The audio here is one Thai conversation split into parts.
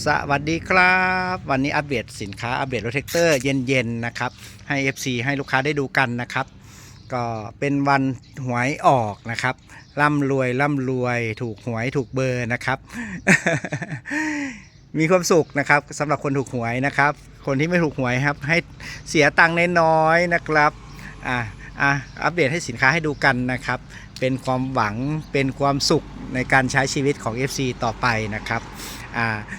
สวัสดีครับ วันนี้อัปเดตสินค้าอัปเดตรถแท็กเตอร์เย็นๆนะครับให้ FC ให้ลูกค้าได้ดูกันนะครับ ก็เป็นวันหวยออกนะครับร่ำรวยร่ำรวยถูกหวยถูกเบอร์นะครับ มีความสุขนะครับสำหรับคนถูกหวยนะครับ คนที่ไม่ถูกหวยครับ ให้เสียตังค์น้อยๆนะครับอะอะอัปเดตให้สินค้าให้ดูกันนะครับ เป็นความหวังเป็นความสุขในการใช้ชีวิตของ FC ต่อไปนะครับ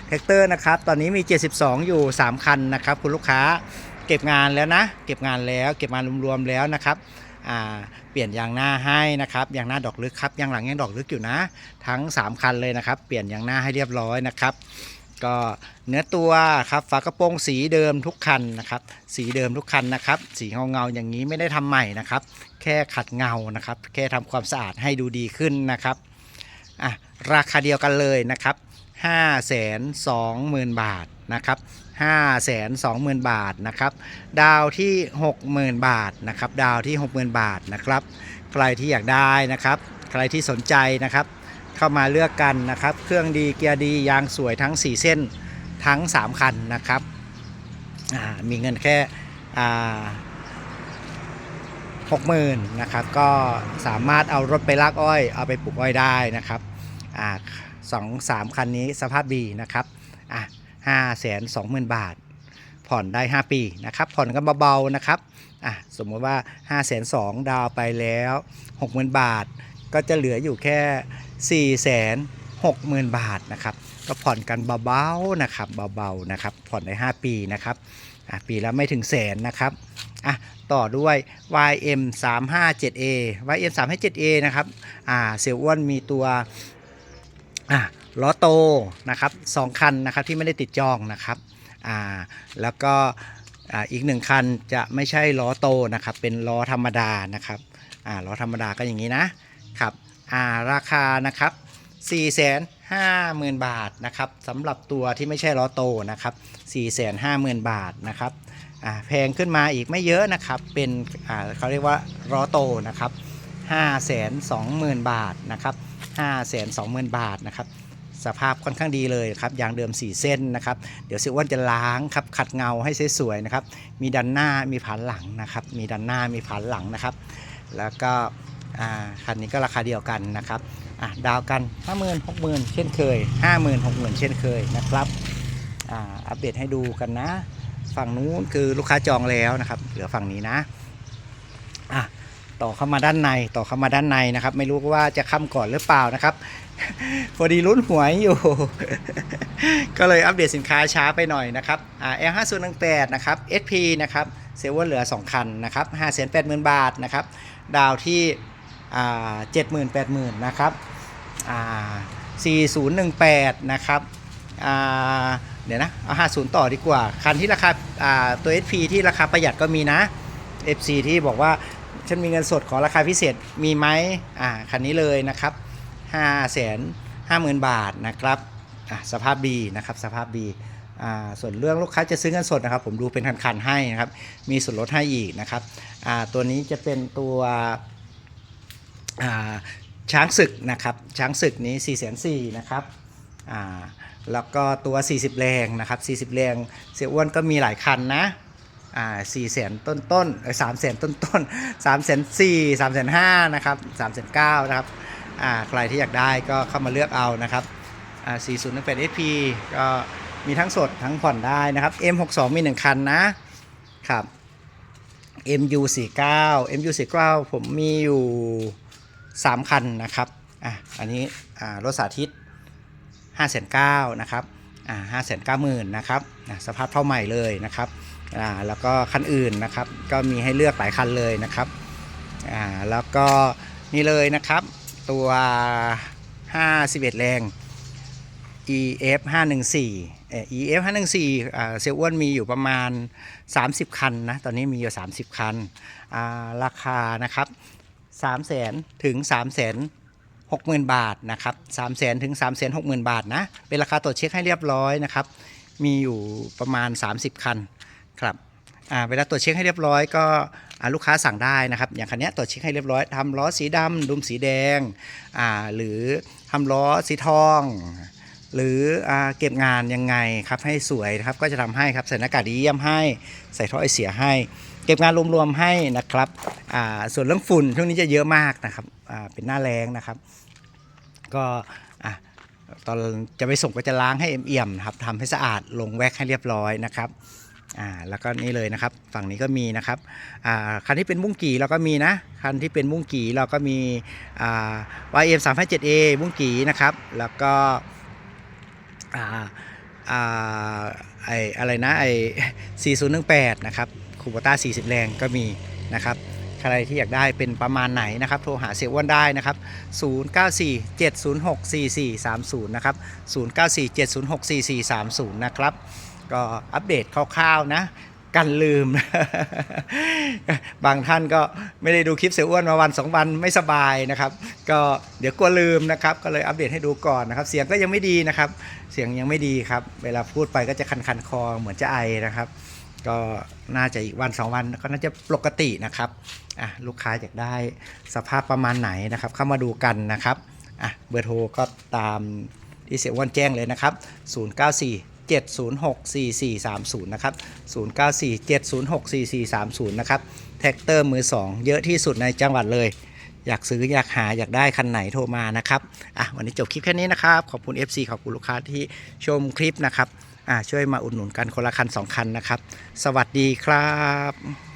แท็กเตอร์นะครับ ตอนนี้มี 72 อยู่ 3 คันนะครับ คุณลูกค้าเก็บงานแล้วนะ เก็บงานแล้ว เก็บงานรวมๆแล้วนะครับเปลี่ยนยางหน้าให้นะครับยางหน้าดอกลึกครับยางหลังยังดอกลึกอยู่นะ ทั้ง 3 คันเลยนะครับ เปลี่ยนยางหน้าให้เรียบร้อยนะครับก็เนื้อตัวครับฝากระโปรงสีเดิมทุกคันนะครับ สีเดิมทุกคันนะครับ สีเงาเงาๆอย่างนี้ไม่ได้ทำใหม่นะครับ แค่ขัดเงานะครับ แค่ทำความสะอาดให้ดูดีขึ้นนะครับอะราคาเดียวกันเลยนะครับ 5 2 0 0 0 0 บาทนะครับ5 2 0 0 0 0 บาทนะครับ ดาวที่ 60,000 บาทนะครับ ดาวที่ 60,000 บาทนะครับ ใครที่อยากได้นะครับ ใครที่สนใจนะครับ เข้ามาเลือกกันนะครับ เครื่องดีเกียร์ดียางสวยทั้ง 4 เส้นทั้ง 3 คันนะครับ มีเงินแค่หกหมื่นนะครับ ก็สามารถเอารถไปลากอ้อย เอาไปปลูกอ้อยได้นะครับ สองสามคันนี้สภาพดีนะครับอะห้าแสนสองหมื่นบาท ผ่อนได้ 5 ปีนะครับ ผ่อนกันเบาๆนะครับอะสมมติว่า5 2 0 0 0ดาวไปแล้ว 60,000 บาท ก็จะเหลืออยู่แค่4 6 0 0 0 0 บาทนะครับ ก็ผ่อนกันเบาๆนะครับเบาๆนะครับ ผ่อนได้ 5 ปีนะครับอะปีละไม่ถึงแสนนะครับอะต่อด้วย YM 3 5 7 A YM 3 5 7 A นะครับอ่าเซลอ้วนมีตัว อะล้อโตนะครับสองคันนะครับที่ไม่ได้ติดจองนะครับอ่าแล้วก็อ่าอีกหนึ่งคันจะไม่ใช่ล้อโตนะครับเป็นล้อธรรมดานะครับอ่าล้อธรรมดาก็อย่างนี้นะครับอ่าราคานะครับ4 5 0 0 0 0 บาทนะครับสำหรับตัวที่ไม่ใช่ล้อโตนะครับ4 5 0 0 0 0 บาทนะครับอ่าแพงขึ้นมาอีกไม่เยอะนะครับเป็นอ่าเขาเรียกว่าล้อโตนะครับ5 2 0 0 0 0 บาทนะครับ 5 2 0 0 0 0 บาทนะครับสภาพค่อนข้างดีเลยครับยางเดิม 4 เส้นนะครับ เดี๋ยวเสียอ้วนจะล้างครับขัดเงาให้สวยๆนะครับ มีดันหน้ามีผานหลังนะครับ มีดันหน้ามีผานหลังนะครับ แล้วก็อันนี้ก็ราคาเดียวกันนะครับดาวกัน 50,000 60,000 เช่นเคย 50,000 60,000 เช่นเคยนะครับอ่าอัปเดตให้ดูกันนะ ฝั่งนู้นคือลูกค้าจองแล้วนะครับ เหลือฝั่งนี้นะอะ ต่อเข้ามาด้านในต่อเข้ามาด้านในนะครับ ไม่รู้ว่าจะค้ำก่อนหรือเปล่านะครับพอดีลุ้นหวยอยู่ ก็เลยอัปเดตสินค้าช้าไปหน่อยนะครับอ่า L 5 0 1 8นะครับ SP นะครับเซเวอร์เหลือ 2 คันนะครับ5 8 0 0 0 0 บาทนะครับ ดาวที่อ่า70,000 80,000นะครับอ่า4018นะครับอ่าเดี๋ยวนะ เอา50ต่อดีกว่า คันที่ราคาอ่าตัว SP ที่ราคาประหยัดก็มีนะ FC ที่บอกว่า ฉันมีเงินสดขอราคาพิเศษมีไหมอ่าคันนี้เลยนะครับ5 5 0 0 0 0 บาทนะครับอะสภาพดีนะครับสภาพดีอ่าส่วนเรื่องลูกค้าจะซื้อเงินสดนะครับ ผมดูเป็นคันๆให้นะครับ มีส่วนลดให้อีกนะครับอ่าตัวนี้จะเป็นตัวอ่าช้างศึกนะครับช้างศึกนี้ 4 4 0 0 0นะครับอ่าแล้วก็ตัว 40 แรงนะครับ 40 แรง เสียอ้วนก็มีหลายคันนะ อ่า4แสนต้นต้นสามแสนต้นต้นสามแสนสี่สามแสนห้านะครับสามแสนเก้านะครับอ่าใครที่อยากได้ก็เข้ามาเลือกเอานะครับอ่า40นั่นเป็น SP ก็มีทั้งสดทั้งผ่อนได้นะครับ M62 มี1คันนะครับ MU49 MU49 ผมมีอยู่ 3 คันนะครับอะอันนี้อ่ารถสาธิต5,900นะครับอ่า590,000นะครับอะสภาพเท่าใหม่เลยนะครับ อ่าแล้วก็คันอื่นนะครับ ก็มีให้เลือกหลายคันเลยนะครับอ่าแล้วก็นี่เลยนะครับ ตัว 51 แรง EF 514เอ่อ EF 514อ่าเซลอ้วนมีอยู่ประมาณ 30 คันนะ ตอนนี้มีอยู่ 30 คันอ่าราคานะครับ3 0 0 0 0 0ถึง3 0 0 0 0 60,000 บาทนะครับ3 0 0 0 0 0ถึง3 6 0 0 0 0 บาทนะ เป็นราคาตรวจเช็คให้เรียบร้อยนะครับ มีอยู่ประมาณ 30 คัน ครับเวลาตรวจเช็คให้เรียบร้อยก็ลูกค้าสั่งได้นะครับ อย่างคันนี้ตรวจเช็คให้เรียบร้อยทำล้อสีดำดุมสีแดง หรือทำล้อสีทอง หรืออเก็บงานยังไงครับให้สวยนะครับก็จะทำให้ครับใส่หน้ากากดีเยี่ยมให้ใส่ท่อไอเสียให้ เก็บงานรวมๆให้นะครับส่วนเรื่องฝุ่นช่วงนี้จะเยอะมากนะครับเป็นหน้าแรงนะครับ ก็ตอนจะไปส่งก็จะล้างให้เอี่ยมๆครับทำให้สะอาดลงแว็กให้เรียบร้อยนะครับ อ่าแล้วก็นี่เลยนะครับ ฝั่งนี้ก็มีนะครับอ่าคันที่เป็นมุ้งกี่เราก็มีนะคันที่เป็นมุ้งกี่เราก็มีอ่า YM 3 5 7 A มุ้งกี่นะครับ แล้วก็อ่าอ่าไออะไรนะไอ4018นะครับคูปต้า40 แรงก็มีนะครับใครที่อยากได้เป็นประมาณไหนนะครับ โทรหาเสียอ้วนได้นะครับ 0947064430 นะครับ 0947064430 นะครับ ก็อัปเดตคร่าวๆนะ กันลืม บางท่านก็ไม่ได้ดูคลิปเสียอ้วนมาวันสองวันไม่สบายนะครับ ก็เดี๋ยวกลัวลืมนะครับ ก็เลยอัปเดตให้ดูก่อนนะครับ เสียงก็ยังไม่ดีนะครับ เสียงยังไม่ดีครับ เวลาพูดไปก็จะคันๆคอเหมือนจะไอนะครับก็น่าจะอีกวันสองวันก็น่าจะปกตินะครับอะลูกค้าอยากได้สภาพประมาณไหนนะครับ เข้ามาดูกันนะครับอะเบอร์โทรก็ตามที่เสียอ้วนแจ้งเลยนะครับ 094 706 4430 นะครับ 094 706 4430 นะครับ แท็กเตอร์มือ 2 เยอะที่สุดในจังหวัดเลย อยากซื้ออยากหาอยากได้คันไหนโทรมานะครับ อะวันนี้จบคลิปแค่นี้นะครับ ขอบคุณ FC ขอบคุณลูกค้าที่ชมคลิปนะครับ อะช่วยมาอุดหนุนกันคนละคัน 2 คันนะครับ สวัสดีครับ